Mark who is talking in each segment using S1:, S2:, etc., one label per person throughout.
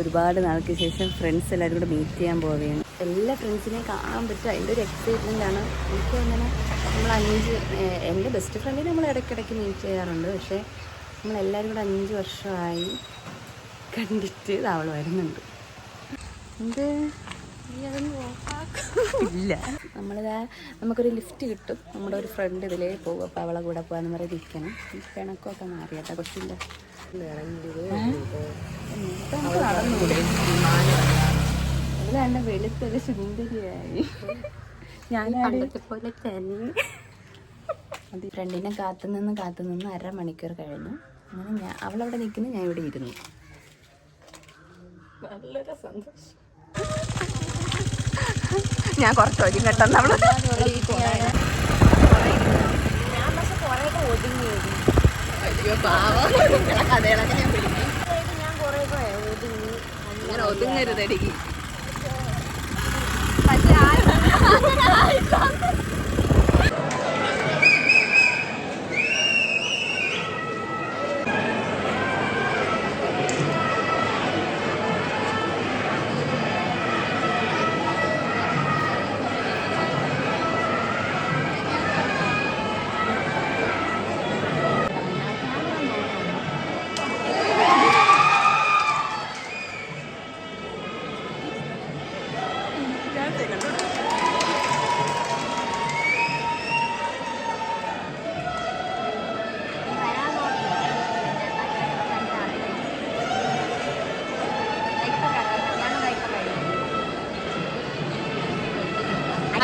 S1: ഒരുപാട് നാൾക്ക് ശേഷം ഫ്രണ്ട്സ് എല്ലാവരും കൂടെ മീറ്റ് ചെയ്യാൻ പോവുകയാണ്. എല്ലാ ഫ്രണ്ട്സിനെയും കാണാൻ പറ്റും. അതിന്റെ ഒരു എക്സൈറ്റ്മെന്റ് ആണ്. എനിക്ക് അങ്ങനെ നമ്മൾ അഞ്ച് എന്റെ ബെസ്റ്റ് ഫ്രണ്ടിനെ നമ്മൾ ഇടയ്ക്കിടയ്ക്ക് മീറ്റ് ചെയ്യാറുണ്ട്. പക്ഷേ നമ്മളെല്ലാവരും കൂടെ അഞ്ച് വർഷമായി കണ്ടിട്ട് അവൾ വരുന്നുണ്ട്. എന്ത്? ഇല്ല. നമ്മളിതാ നമുക്കൊരു ലിഫ്റ്റ് കിട്ടും. നമ്മുടെ ഒരു ഫ്രണ്ട് ഇതിലേ പോകും അപ്പോൾ അവളെ കൂടെ പോകാമെന്ന് പറയുന്നത് ഇരിക്കണം. ഈ പിണക്കമൊക്കെ മാറിയാട്ടാ കൊച്ചില്ല അതിലാണ്ട് വെളുത്തൊരു സുന്ദരിയായി. ഞാനവിടെ പോലെ തന്നെ. അത് ഫ്രണ്ടിനെ കാത്തു നിന്ന് കാത്തു നിന്ന് അരമണിക്കൂർ കഴിഞ്ഞു. അങ്ങനെ ഞാൻ അവളവിടെ നിൽക്കുന്നു ഞാൻ ഇവിടെ ഇരുന്നു. നല്ലൊരു സന്തോഷം. ഞാൻ കുറച്ച് കഥകളൊക്കെ ഞാൻ പിടിക്കും ഇങ്ങനെ ഒതുങ്ങരുതടിക്ക് പക്ഷെ ആ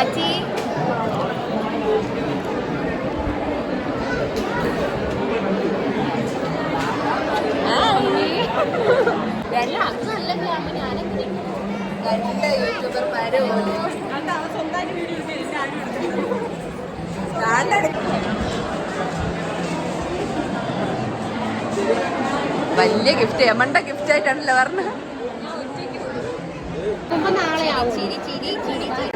S1: അച്ചി നല്ല വലിയ ഗിഫ്റ്റ് എമണ്ട ഗിഫ്റ്റ് ആയിട്ടാണല്ലോ പറഞ്ഞത്. നാളെയാവും ചിരി ചിരി ചിരി ചിരി.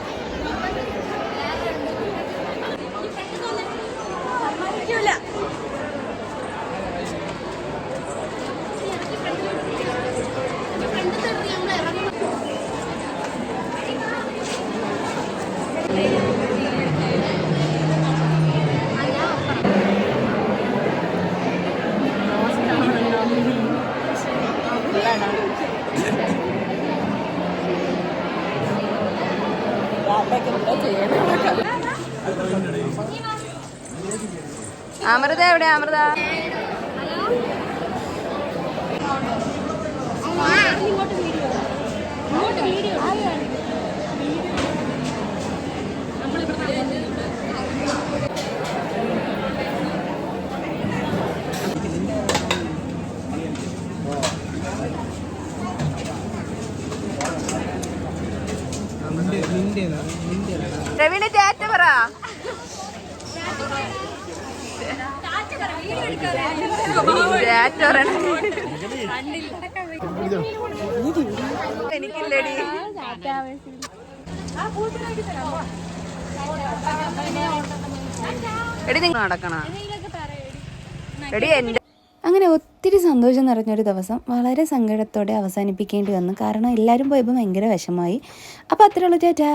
S1: അമൃത എവിടെ അമൃത? ഇങ്ങോട്ട് വീഡിയോ ഇങ്ങോട്ട് വീഡിയോ പറ. ടാറ്റ പറ എനിക്കില്ലടി. എടി നിങ്ങൾ നടക്കണ. എടി എന്റെ അങ്ങനെ ഒത്തിരി സന്തോഷം നിറഞ്ഞൊരു ദിവസം വളരെ സങ്കടത്തോടെ അവസാനിപ്പിക്കേണ്ടി വന്നു. കാരണം എല്ലാവരും പോയപ്പോൾ ഭയങ്കര വിഷമായി അപ്പോൾ അത്രയുള്ളൂ ചേട്ടാ